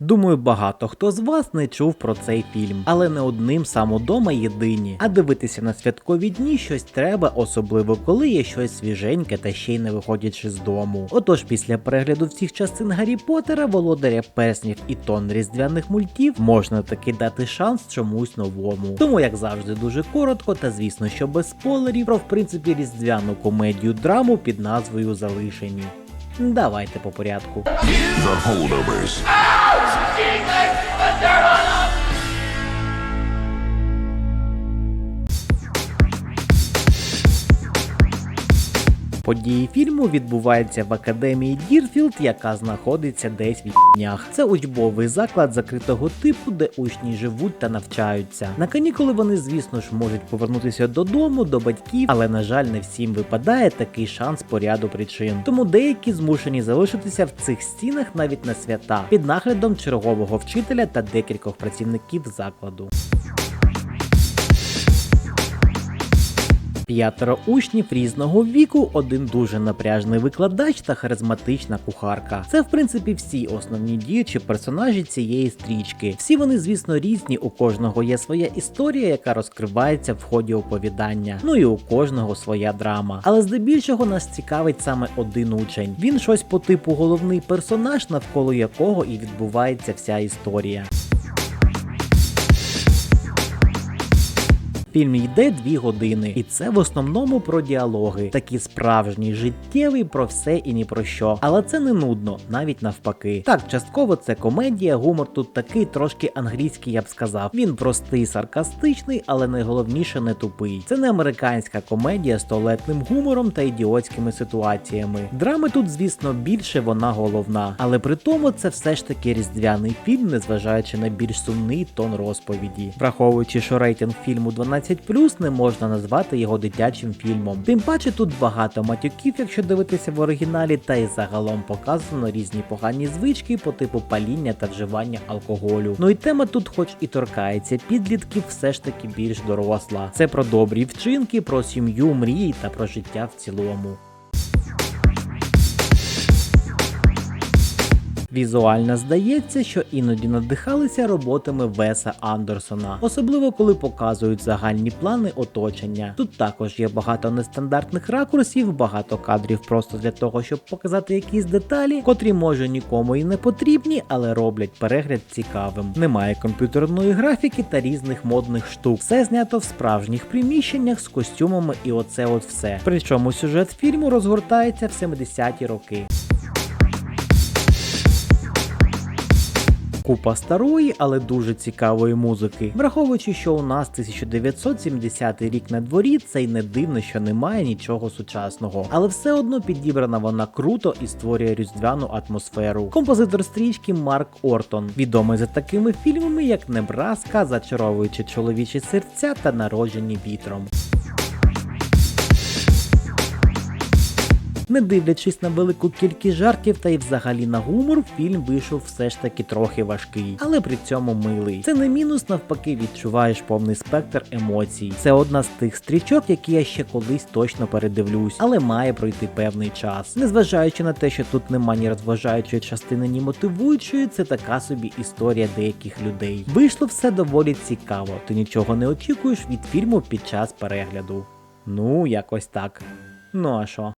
Думаю, багато хто з вас не чув про цей фільм, але не одним сам удома єдині. А дивитися на святкові дні щось треба, особливо коли є щось свіженьке та ще й не виходячи з дому. Отож, після перегляду всіх частин Гаррі Поттера, володаря перснів і тон різдвяних мультів можна таки дати шанс чомусь новому. Тому, як завжди, дуже коротко та звісно, що без спойлерів про в принципі різдвяну комедію драму під назвою Залишені. Давайте по порядку. The holdovers. Jesus, but they're on Події фільму відбуваються в академії Дірфілд, яка знаходиться десь в днях. Це учбовий заклад закритого типу, де учні живуть та навчаються. На канікули вони, звісно ж, можуть повернутися додому, до батьків, але на жаль, не всім випадає такий шанс по ряду причин. Тому деякі змушені залишитися в цих стінах навіть на свята під наглядом чергового вчителя та декількох працівників закладу. П'ятеро учнів різного віку, один дуже напряжний викладач та харизматична кухарка. Це в принципі всі основні діючі персонажі цієї стрічки. Всі вони, звісно, різні. У кожного є своя історія, яка розкривається в ході оповідання. Ну і у кожного своя драма. Але здебільшого нас цікавить саме один учень. Він щось по типу головний персонаж, навколо якого і відбувається вся історія. Фільм йде дві години, і це в основному про діалоги, такі справжні, життєві про все і ні про що. Але це не нудно, навіть навпаки. Так, частково це комедія, гумор тут такий трошки англійський, я б сказав. Він простий, саркастичний, але найголовніше не тупий. Це не американська комедія з туалетним гумором та ідіотськими ситуаціями. Драми тут, звісно, більше вона головна, але при тому це все ж таки різдвяний фільм, незважаючи на більш сумний тон розповіді. Враховуючи, що рейтинг фільму 12 не можна назвати його дитячим фільмом. Тим паче тут багато матюків, якщо дивитися в оригіналі, та й загалом показано різні погані звички по типу паління та вживання алкоголю. Ну і тема тут, хоч і торкається підлітків, все ж таки більш доросла. Це про добрі вчинки, про сім'ю, мрії та про життя в цілому. Візуально здається, що іноді надихалися роботами Веса Андерсона, особливо коли показують загальні плани оточення. Тут також є багато нестандартних ракурсів, багато кадрів просто для того, щоб показати якісь деталі, котрі може нікому і не потрібні, але роблять перегляд цікавим. Немає комп'ютерної графіки та різних модних штук. Все знято в справжніх приміщеннях з костюмами і оце от все. Причому сюжет фільму розгортається в 70-ті роки. Купа старої, але дуже цікавої музики. Враховуючи, що у нас 1970 рік на дворі, це й не дивно, що немає нічого сучасного. Але все одно підібрана вона круто і створює різдвяну атмосферу. Композитор стрічки Марк Ортон, відомий за такими фільмами, як Небраска, зачаровуючи чоловічі серця та народжені вітром. Не дивлячись на велику кількість жартів та й взагалі на гумор, фільм вийшов все ж таки трохи важкий, але при цьому милий. Це не мінус, навпаки, відчуваєш повний спектр емоцій. Це одна з тих стрічок, які я ще колись точно передивлюсь, але має пройти певний час. Незважаючи на те, що тут нема ні розважаючої частини, ні мотивуючої, це така собі історія деяких людей. Вийшло все доволі цікаво, ти нічого не очікуєш від фільму під час перегляду. Ну, якось так. Ну а що?